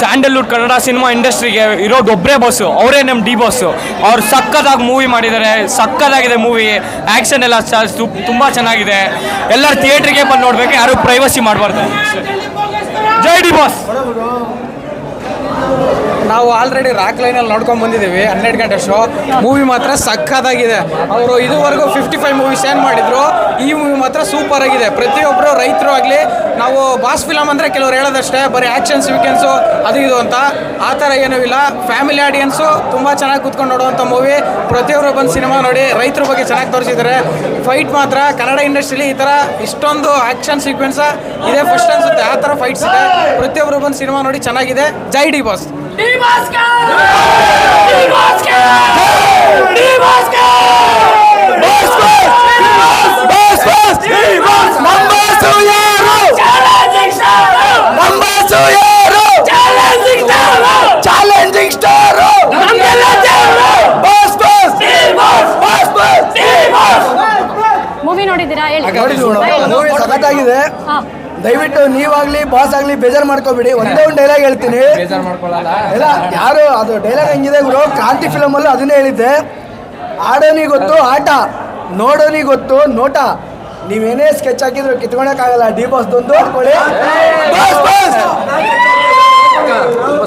Sandalwood Kannada cinema ಇಂಡಸ್ಟ್ರಿಗೆ ಇರೋದು ಒಬ್ಬರೇ ಬಾಸ್ ಅವರೇ ನಮ್ಮ ಡಿ ಬಾಸ್ ಅವ್ರು ಸಕ್ಕದಾಗಿ ಮೂವಿ ಮಾಡಿದ್ದಾರೆ ಸಕ್ಕದಾಗಿದೆ ಮೂವಿ ಆ್ಯಕ್ಷನ್ ಎಲ್ಲ ತುಂಬ ಚೆನ್ನಾಗಿದೆ. ಎಲ್ಲರೂ ಥಿಯೇಟ್ರಿಗೆ ಬಂದು ನೋಡಬೇಕು, ಯಾರು ಪ್ರೈವಸಿ ಮಾಡಬಾರ್ದು. ಜೈ ಡಿ ಬಾಸ್ ನಾವು ಆಲ್ರೆಡಿ ರಾಕ್ ಲೈನಲ್ಲಿ ನೋಡ್ಕೊಂಡು ಬಂದಿದ್ದೀವಿ, ಹನ್ನೆರಡು ಗಂಟೆ ಶೋ ಮೂವಿ ಮಾತ್ರ ಸಕ್ಕತ್ತಾಗಿದೆ ಅವರು ಇದುವರೆಗೂ ಫಿಫ್ಟಿ ಫೈವ್ ಮೂವೀಸ್ ಏನು ಮಾಡಿದ್ರು, ಈ ಮೂವಿ ಮಾತ್ರ ಸೂಪರ್ ಆಗಿದೆ. ಪ್ರತಿಯೊಬ್ಬರು ರೈತರು ಆಗಲಿ, ನಾವು ಬಾಸ್ ಫಿಲಮ್ ಅಂದರೆ ಕೆಲವರು ಹೇಳೋದಷ್ಟೇ, ಬರೀ ಆ್ಯಕ್ಷನ್ ಸೀಕ್ವೆನ್ಸು ಅದು ಇದು ಅಂತ. ಆ ಥರ ಏನೂ ಇಲ್ಲ. ಫ್ಯಾಮಿಲಿ ಆಡಿಯನ್ಸು ತುಂಬ ಚೆನ್ನಾಗಿ ಕೂತ್ಕೊಂಡು ನೋಡುವಂಥ ಮೂವಿ ಪ್ರತಿಯೊಬ್ಬರು ಬಂದು ಸಿನಿಮಾ ನೋಡಿ, ರೈತರ ಬಗ್ಗೆ ಚೆನ್ನಾಗಿ ತೋರಿಸಿದ್ದಾರೆ. ಫೈಟ್ ಮಾತ್ರ, ಕನ್ನಡ ಇಂಡಸ್ಟ್ರಿಲಿ ಈ ಥರ ಇಷ್ಟೊಂದು ಆ್ಯಕ್ಷನ್ ಸೀಕ್ವೆನ್ಸ್ ಇದೇ ಫಸ್ಟ್ ಅನ್ಸುತ್ತೆ. ಆ ಥರ ಫೈಟ್ಸ್ ಇದೆ. ಪ್ರತಿಯೊಬ್ಬರು ಬಂದು ಸಿನಿಮಾ ನೋಡಿ ಚೆನ್ನಾಗಿದೆ. ಜೈ ಡಿ ಬಾಸ್. ಮೂವಿ ನೋಡಿದ್ದೀರಾ? ಹೇಳಿ. ಮೂವಿ ಸಖತ್ತಾಗಿದೆ. ಹಾ. ದಯವಿಟ್ಟು ನೀವಾಗ್ಲಿ ಬಾಸ್ ಆಗ್ಲಿ ಬೇಜಾರ್ ಮಾಡ್ಕೋಬೇಡಿ ಒಂದೇ ಒಂದು ಡೈಲಾಗ್ ಹೇಳ್ತೀನಿ ಇಲ್ಲ ಯಾರು ಅದು ಡೈಲಾಗ್ ಹೆಂಗಿದೆ ಗುರು ಕ್ರಾಂತಿ ಫಿಲಮ್ ಅಲ್ಲಿ ಅದನ್ನೇ ಹೇಳಿದ್ದೆ ಆಡೋನಿ ಗೊತ್ತು ಆಟ ನೋಡೋನಿ ಗೊತ್ತು ನೋಟ ನೀವೇನೇ ಸ್ಕೆಚ್ ಹಾಕಿದ್ರು ಕಿತ್ಕೊಳಕ್ಕಾಗಲ್ಲ ಡಿ ಬಾಸ್ ದೊಂದು ಹಾಕೊಳ್ಳಿ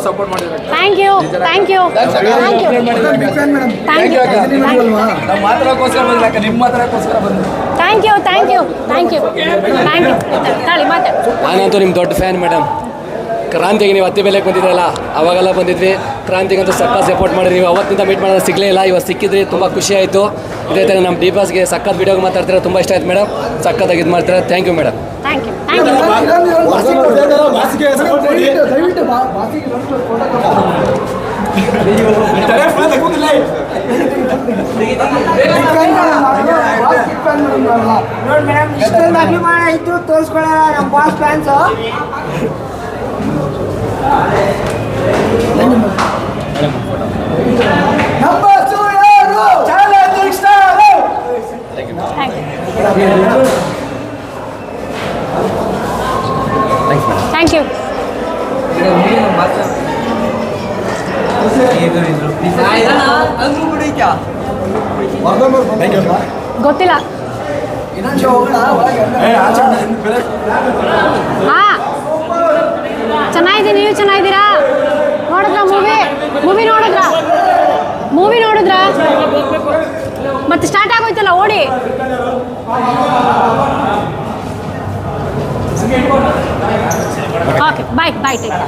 ಸಪೋರ್ಟ್ ಮಾಡಿದ್ರೆ thank you thank you thank you thank you ನಿಮ್ಮ thank you thank you thank you thank you ತಾಳಿ ನಾನಂತೂ ನಿಮ್ಮ ದೊಡ್ಡ ಫ್ಯಾನ್ ಮೇಡಮ್ ಕ್ರಾಂತಿಗೆ ನೀವು ಹತ್ತಿ ಮೇಲೆ ಬಂದಿದ್ರಲ್ಲ ಅವಾಗೆಲ್ಲ ಬಂದಿದ್ವಿ. ಕ್ರಾಂತಿಗಂತೂ ಸಕ್ಕ ಸಪೋರ್ಟ್ ಮಾಡಿದ್ರಿ. ನೀವು ಅವತ್ತಿಂದ ಮೀಟ್ ಮಾಡೋದು ಸಿಗಲೇ ಇಲ್ಲ ಇವತ್ತು ಸಿಕ್ಕಿದ್ರಿ ತುಂಬ ಖುಷಿ ಆಯಿತು. ಇದೇ ಥರ ನಮ್ಮ ಡಿಬಾಸ್ಗೆ ಸಕ್ಕತ್ ವಿಡಿಯೋಗೆ ಮಾತಾಡ್ತೀರಾ ತುಂಬ ಇಷ್ಟ ಆಯ್ತು ಮೇಡಮ್ ಸಕ್ಕತ್ತಾಗಿ ಇದು ಮಾಡ್ತಾರೆ thank you madam thank you thank you ದಯವಿಟ್ಟು ಬಾ- ಬಾಸಿಗೆ ಒಂದು photo ನೋಡಿ ಮೇಡಮ್ ಇಷ್ಟೊಂದು ಅಭಿಮಾನ ಇದ್ದು ತೋರಿಸ್ಕೊಳ್ಳೋಣ ನಮ್ಮ boss fans Number two in a row, Thailand takes down. Thank you. Thank you. Thank you. ಗೊತ್ತಿಲ್ಲ ಹಾ ಚೆನ್ನಾಗಿದೆ ನೀವು ಚೆನ್ನಾಗಿದ್ದೀರಾ? ನೋಡಿದ್ರ ಮೂವಿ ಮೂವಿ ನೋಡಿದ್ರ? ಮೂವಿ ನೋಡಿದ್ರ? ಮತ್ತೆ ಸ್ಟಾರ್ಟ್ ಆಗೋಯ್ತಲ್ಲ, ಓಡಿ. Okay bye bye take